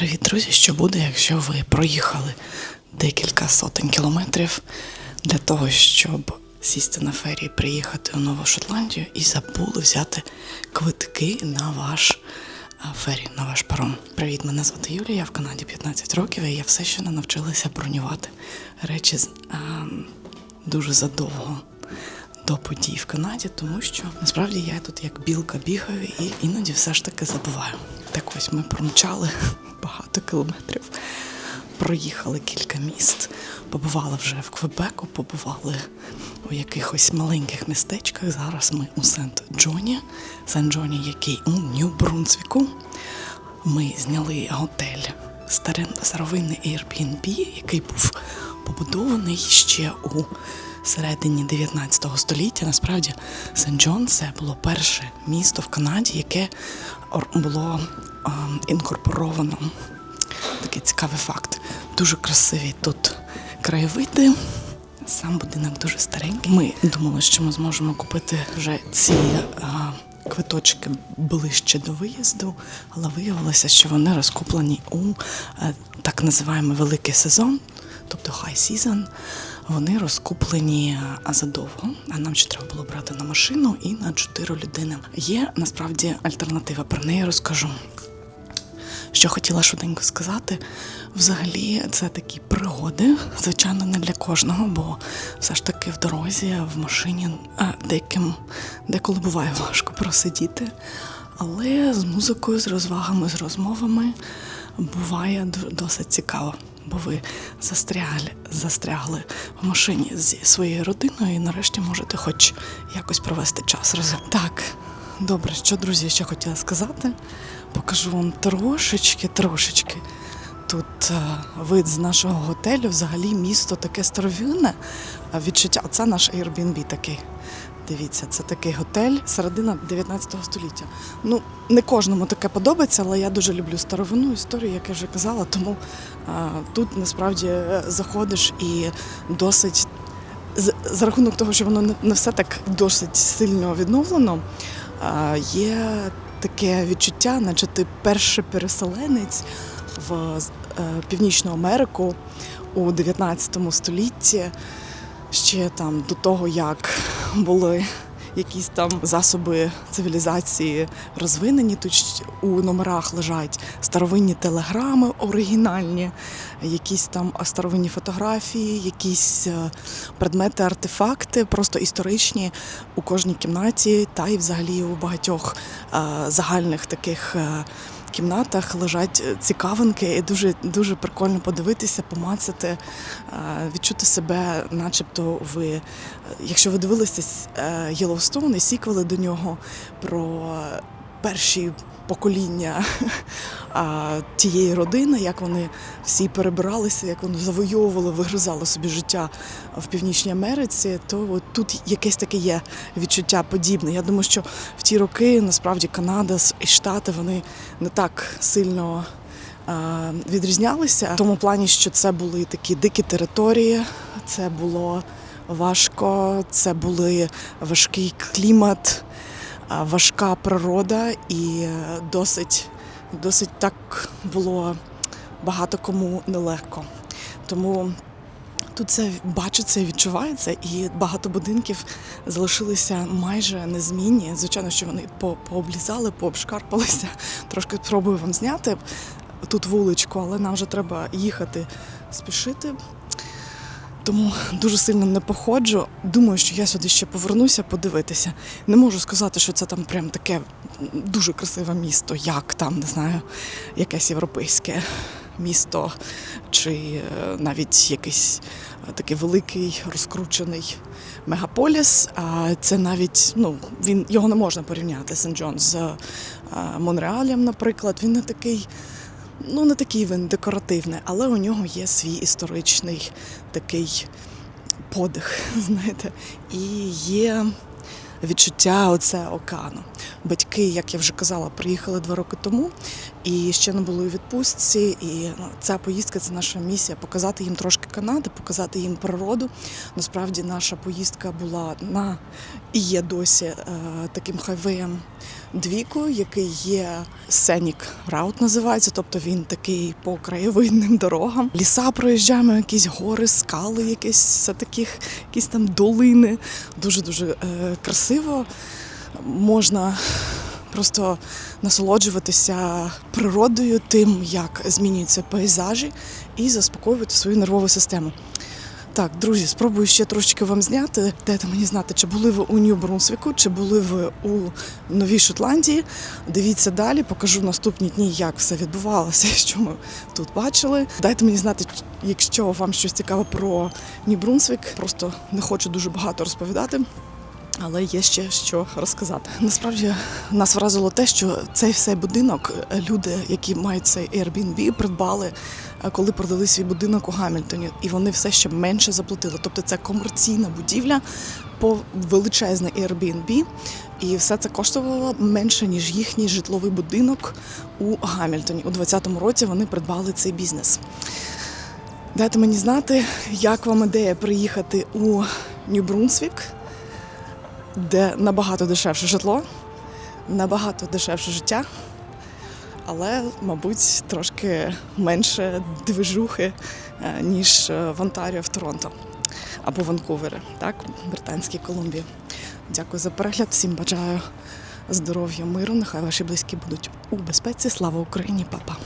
Привіт, друзі! Що буде, якщо ви проїхали декілька сотень кілометрів для того, щоб сісти на фері приїхати у Нову Шотландію і забули взяти квитки на ваш фері, на ваш паром. Привіт, мене звати Юлія, я в Канаді 15 років, і я все ще не навчилася бронювати речі а, дуже задовго до подій в Канаді, тому що насправді я тут як білка бігаю і іноді все ж таки забуваю. Так ось ми промчали багато кілометрів, проїхали кілька міст, побували вже в Квебеку, побували у якихось маленьких містечках. Зараз ми у Сент-Джоні, Сент-Джоні, який у Нью-Брунсвіку. Ми зняли готель старин старовинний Airbnb, який був побудований ще у середині 19 століття. Насправді Сен-Джон це було перше місто в Канаді, яке було а, інкорпоровано. Такий цікавий факт. Дуже красиві тут краєвиди. Сам будинок дуже старенький. Ми думали, що ми зможемо купити вже ці а, квиточки ближче до виїзду, але виявилося, що вони розкуплені у е, так називаємо великий сезон, тобто high season. Вони розкуплені задовго, а нам ще треба було брати на машину і на чотири людини. Є насправді альтернатива. Про неї розкажу. Що хотіла швиденько сказати, взагалі це такі пригоди, звичайно, не для кожного, бо все ж таки в дорозі, в машині деяким деколи буває важко просидіти. Але з музикою, з розвагами, з розмовами буває досить цікаво, бо ви застрягли, застрягли в машині зі своєю родиною і нарешті можете хоч якось провести час разом. Так, Добре, що, друзі, ще хотіла сказати. Покажу вам трошечки, трошечки. Тут е, вид з нашого готелю, взагалі місто таке старовинне. Відчуття, це наш Airbnb такий. Дивіться, це такий готель середина 19 століття. Ну, не кожному таке подобається, але я дуже люблю старовину історію, як я вже казала. Тому е, тут насправді е, заходиш і досить за рахунок того, що воно не- все так досить сильно відновлено, а, є таке відчуття, наче ти перший переселенець в е, Північну Америку у 19 столітті, ще там до того, як були якісь там засоби цивілізації розвинені. Тут у номерах лежать старовинні телеграми оригінальні, якісь там старовинні фотографії, якісь е, предмети, артефакти, просто історичні у кожній кімнаті, та й взагалі у багатьох е, загальних таких. Кімнатах лежать е, цікавинки, і дуже дуже прикольно подивитися, помацати, е, відчути себе, начебто, ви, е, якщо ви дивилися Єлоустоун і сіквели до нього про перші покоління а, тієї родини, як вони всі перебиралися, як вони завойовували, вигризали собі життя в Північній Америці, то от тут якесь таке є відчуття подібне. Я думаю, що в ті роки насправді Канада і Штати вони не так сильно. Відрізнялися в тому плані, що це були такі дикі території, це було важко, це були важкий клімат, важка природа і досить, досить так було багато кому нелегко. Тому тут це бачиться і відчувається, і багато будинків залишилися майже незмінні. Звичайно, що вони по- пооблізали, пообшкарпалися. Трошки спробую вам зняти тут вуличку, але нам вже треба їхати, спішити. Тому дуже сильно не походжу. Думаю, що я сюди ще повернуся подивитися. Не можу сказати, що це там прям таке дуже красиве місто, як там, не знаю, якесь європейське місто, чи е, навіть якийсь е, такий великий розкручений мегаполіс. А це навіть ну він його не можна порівняти Сен-Джон з е, Монреалем, наприклад. Він не такий. Ну, не такий він декоративний, але у нього є свій історичний такий подих, знаєте, і є відчуття оце океану. Батьки, як я вже казала, приїхали два роки тому, і ще не були у відпустці. І ну, ця поїздка це наша місія показати їм трошки Канади, показати їм природу. Насправді наша поїздка була на і є досі е, таким хайвеєм Двіку, який є Сенік Раут називається, тобто він такий по краєвидним дорогам. Ліса проїжджаємо, якісь гори, скали, якісь таких, якісь там долини. Дуже дуже е, красиво. Можна просто насолоджуватися природою, тим, як змінюються пейзажі, і заспокоювати свою нервову систему. Так, друзі, спробую ще трошечки вам зняти. Дайте мені знати, чи були ви у Нью-Брунсвіку, чи були ви у Новій Шотландії. Дивіться далі, покажу наступні дні, як все відбувалося, що ми тут бачили. Дайте мені знати, якщо вам щось цікаве про Нью-Брунсвік. Просто не хочу дуже багато розповідати. Але є ще що розказати. Насправді нас вразило те, що цей все будинок люди, які мають цей Airbnb, придбали, е, коли продали свій будинок у Гамільтоні, і вони все ще менше заплатили. Тобто це комерційна будівля по величезний Airbnb, і все це коштувало менше ніж їхній житловий будинок у Гамільтоні. У 2020 році вони придбали цей бізнес. Дайте мені знати, як вам ідея приїхати у Нью-Брунсвік де набагато дешевше житло, набагато дешевше життя, але, мабуть, трошки менше движухи, е, ніж е, в Онтаріо в Торонто або Ванкувері, так, Британській Колумбії. Дякую за перегляд. Всім бажаю здоров'я, миру. Нехай ваші близькі будуть у безпеці. Слава Україні, папа!